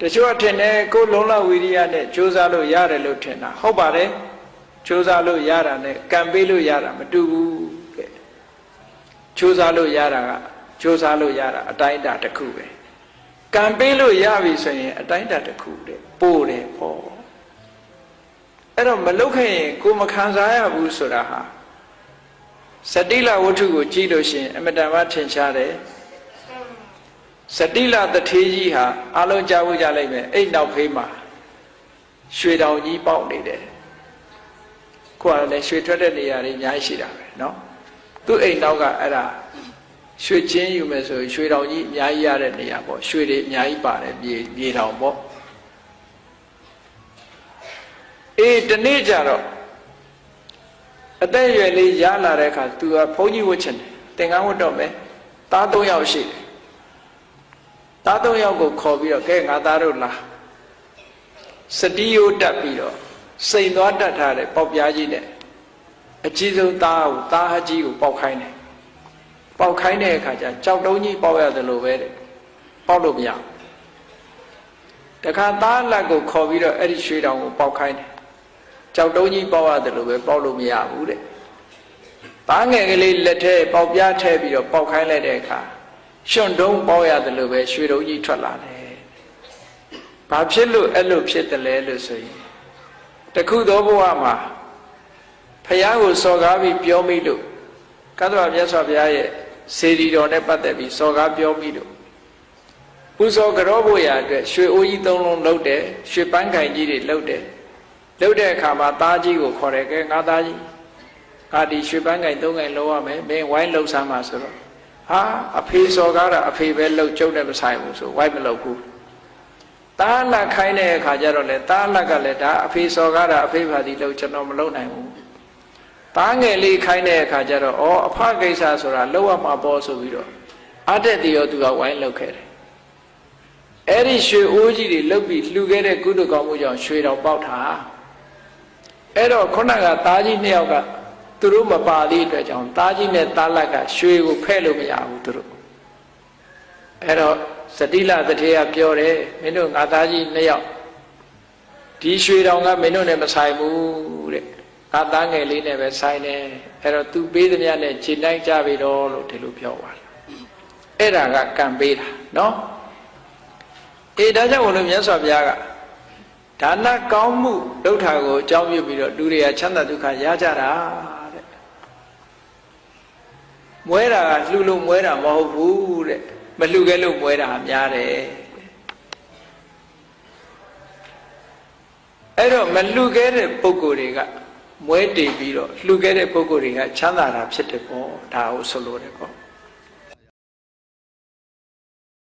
တချို့ကထင်တယ်ကိုယ်လုံလဝီရိယနဲ့ကြိုးစားလို့ရတယ်လို့ထင်တာဟုတ်ပါတယ်ကြိုးစားလို့ရတာနဲ့ကံပေးလို့ရတာမတူဘူးတဲ့ကြိုးစားလို့ရတာကကြိုးစားလို့ရတာအတိုင်းအတာတစ်ခုပဲကံပေးလို့ရပြီဆိုရင်အတိုင်းအတာတစ်ခုတဲ့ပို့တယ်ပေါ့အဲ့တော့မလုတ်ခဲ့ရင်ကိုယ်မခံစားရဘူးဆိုတာဟာစတိလဝတ္ထုကိုကြည့်လို့ရှိရင်အမတန်မှထင်ရှားတယ် စတိလတထေးကြီးဟာအလုံးကြားဖို့ကြလိုက်မယ်အဲ့နောက်ဖေးမှာရွှေတောင်ကြီးပေါက်နေတယ်ကိုယ်ကလည်းရွှေထွက်တဲ့နေရာတွေအများကြီးရှိတာပဲเนาะသူ့အိမ်နောက်ကအဲ့ဒါရွှေချင်းယူမယ်ဆိုရင်ရွှေတောင်ကြီးအများကြီးရတဲ့နေရာပေါ့ရွှေတွေအများကြီးပါတယ်မြေမြေတောင်ပေါ့အေးတနေ့ကျတော့အသက်အရွယ်လေးရလာတဲ့အခါသူကဘုန်းကြီးဝတ်ချင်တယ်သင်္ကန်းဝတ်တော့မယ်သား၃ယောက်ရှိတယ် သား၃ယောက်ကိုခေါ်ပြီးတော့ကဲငါသားတို့လာစတိယိုတက်ပြီးတော့စိန်သွားတတ်ထားတဲ့ပေါက်ပြားကြီးနဲ့အကြီးဆုံးသားကိုသားဟကြီးကိုပေါက်ခိုင်းတယ်ပေါက်ခိုင်းတဲ့အခါကျကြောက်တုံးကြီးပေါက်ရတယ်လို့ပဲတဲ့ပေါက်လို့မရဘူးတခါသားလက်ကိုခေါ်ပြီးတော့အဲ့ဒီရွှေတောင်ကိုပေါက်ခိုင်းတယ်ကြောက်တုံးကြီးပေါက်ရတယ်လို့ပဲပေါက်လို့မရဘူးတဲ့သားငယ်ကလေးလက်ထဲပေါက်ပြားထဲပြီးတော့ပေါက်ခိုင်းလိုက်တဲ့အခါ ရှင်တုံးပေါက်ရတယ်လို့ပဲရွှေတုံးကြီးထွက်လာတယ်ဘာဖြစ်လို့အဲ့လိုဖြစ်တယ်လဲလို့ဆိုရင်တခုသောဘဝမှာဖះကိုစော်ကားပြီးပြောမိလို့ကသဗ္ဗမြတ်စွာဘုရားရဲ့စေတီတော်နဲ့ပတ်သက်ပြီးစော်ကားပြောမိလို့ပူဇော်ကြောဖို့ရာအတွက်ရွှေအိုးကြီးသုံးလုံးလှုပ်တယ်ရွှေပန်းခိုင်ကြီးတွေလှုပ်တယ်လှုပ်တဲ့အခါမှာသားကြီးကိုခေါ်တယ်ကဲငါသားကြီးငါဒီရွှေပန်းခိုင်သုံးခိုင်လှုပ်ရမယ်မင်းဝိုင်းလှုပ်စမ်းပါဆိုတော့ ဟာအဖေစော်ကားတာအဖေပဲလှုပ်ကျုပ်နဲ့မဆိုင်ဘူးဆိုဝိုင်းမလှုပ်ဘူးတားလက်ခိုင်းတဲ့အခါကျတော့လေတားလက်ကလည်းဒါအဖေစော်ကားတာအဖေပါသည်လို့ကျွန်တော်မလုပ်နိုင်ဘူးတားငယ်လေးခိုင်းတဲ့အခါကျတော့ဩအဖကိစ္စဆိုတာလောက်ရမှာပေါ်ဆိုပြီးတော့အတက်တရောသူကဝိုင်းလောက်ခဲ့တယ်အဲ့ဒီရွှေအိုးကြီးတွေလုတ်ပြီးလှူခဲ့တဲ့ကုသကောင်းမှုကြောင့်ရွှေတော်ပေါက်တာအဲ့တော့ခုနကသားကြီးနှစ်ယောက်က သူတို့မပါသေးအတွက်ကြောင့်သားကြီးနဲ့သားလက်ကရွှေကိုဖဲ့လို့မရဘူးသူတို့အဲ့တော့စတိလတထေကပြောတယ်မင်းတို့ငါသားကြီးနှစ်ယောက်ဒီရွှေတော်ကမင်းတို့နဲ့မဆိုင်ဘူးတဲ့ငါသားငယ်လေးနဲ့ပဲဆိုင်တယ်အဲ့တော့သူပေးသမျှနဲ့ခြေလိုက်ကြပြီတော့လို့ဒီလိုပြောပါတယ်အဲ့ဒါကကံပေးတာနော်အေးဒါကြောင့်ဘုလို့မြတ်စွာဘုရားကဒါနကောင်းမှုဒုဋ္ဌာကိုအကြောင်းပြုပြီးတော့လူတွေကချမ်းသာဒုက္ခရကြတာတဲ့ မွဲတာကလှူလို့မွဲတာမဟုတ်ဘူးတဲ့မလှူခဲ့လို့မွဲတာများတယ်အဲ့တော့မလှူခဲ့တဲ့ပုဂ္ဂိုလ်တွေကမွဲတည်ပြီးတော့လှူခဲ့တဲ့ပုဂ္ဂိုလ်တွေကချမ်းသာတာဖြစ်တယ်ပေါ့ဒါကိုဆိုလိုတယ်ပေါ့